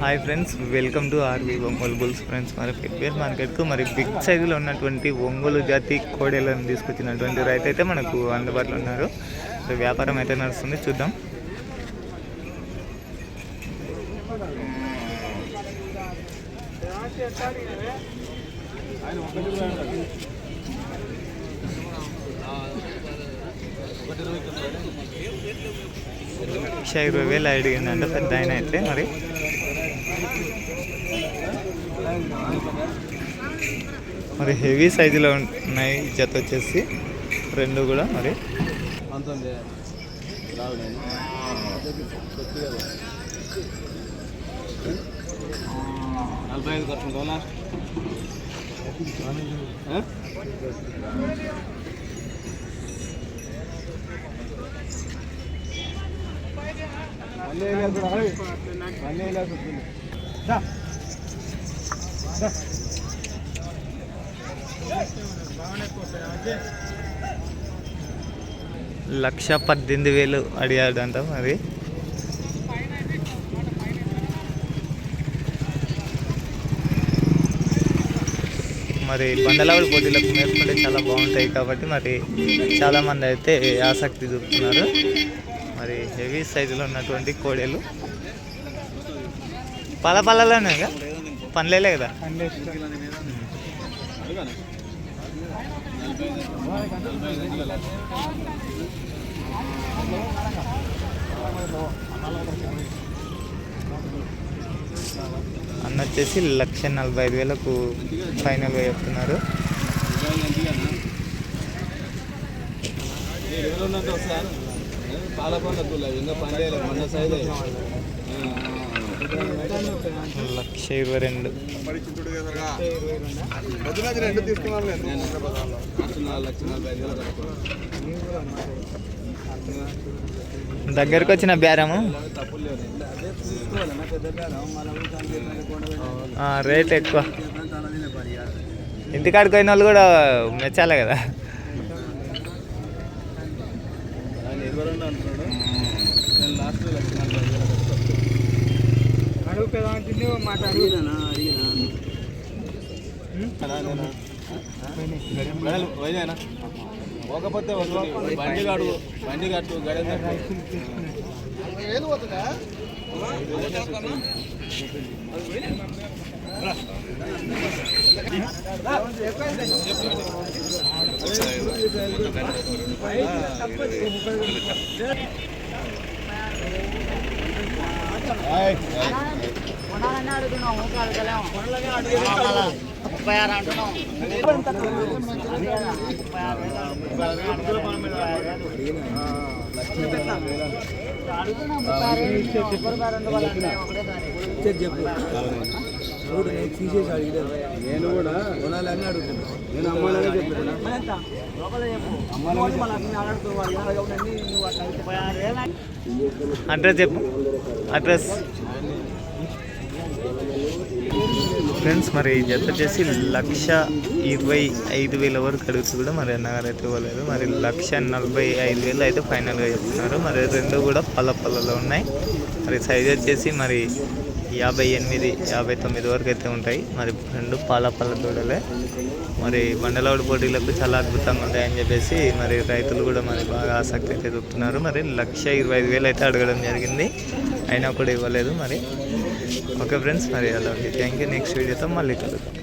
Hi friends welcome to RV Ongole bulls friends. మరి ఫిట్వేర్ మార్కెట్కు మరి బిగ్ సైజులో ఉన్నటువంటి ఒంగోలు జాతి కోడేలను తీసుకొచ్చినటువంటి రైతు అయితే మనకు అందుబాటులో ఉన్నారు. వ్యాపారం అయితే నడుస్తుంది చూద్దాం. లక్ష ఇరవై వేలు అడిగిందంటే పెద్ద ఆయన అయితే మరి. మరి హెవీ సైజులో ఉన్నాయి జత వచ్చేసి రెండు కూడా మరి నలభై ఐదు లాస్ట్? మళ్ళీ. మళ్ళీ లక్ష పద్దెనిమిది వేలు అడిగాడంట మరి. మరి బండలావుడి పోటీలకు మేపుకుంటే చాలా బాగుంటాయి కాబట్టి మరి చాలామంది అయితే ఆసక్తి చూపుతున్నారు. మరి హెవీ సైజులో ఉన్నటువంటి కోడేలు. పల పళ్ళలోనే కదా? పనిలేలే కదా? అన్న వచ్చేసి లక్ష నలభై ఐదు వేలకు ఫైనల్గా చెప్తున్నారు పాలపండు ఎంతగానా? ఇంకా పని చేయలేదు మొన్న సైజ్. లక్ష ఇరవై రెండు. దగ్గరకు వచ్చిన బేరము? రేట్ ఎక్కువ. ఇంటికాడికి పోయిన వాళ్ళు కూడా మెచ్చాలి కదా. లాస్ట్ ఆయన ఇరవై రెండు అంటున్నాడు నేను లాస్ట్ లక్ష నలభై ఐదు వేలు కట్టుకోవాలి ముప్పై ఆరు అంటున్నాం ముప్పై ఆరు కట్టు గడి ముప్పై ఆరు అంటున్నాం నేను కూడా కొనాలని అడుగుతున్నా నేను అమ్మాలని అడ్రస్ చెప్పు. అడ్రస్. ఫ్రెండ్స్ మరి జత వచ్చేసి లక్ష ఇరవై ఐదు వేల వరకు అడుగుతూ కూడా మరి అన్నగారు అయితే ఇవ్వలేదు. మరి లక్ష నలభై ఐదు వేలు అయితే ఫైనల్గా చెప్తున్నారు. మరి రెండు కూడా పల్ల పళ్ళలో ఉన్నాయి. మరి సైజ్ వచ్చేసి మరి యాభై ఎనిమిది యాభై తొమ్మిది వరకు అయితే ఉంటాయి. మరి రెండు పాల పళ్ళ దూడలే. మరి బండలవాడి పోటీలకు చాలా అద్భుతంగా ఉంటాయని చెప్పేసి మరి రైతులు కూడా మరి బాగా ఆసక్తి అయితే చూపుతున్నారు. మరి లక్ష ఇరవై ఐదు వేలు అయితే అడగడం జరిగింది. అయినా కూడా ఇవ్వలేదు మరి. ఓకే ఫ్రెండ్స్ మరి అలా థ్యాంక్ యూ. నెక్స్ట్ వీడియోతో మళ్ళీ కలుగుతాం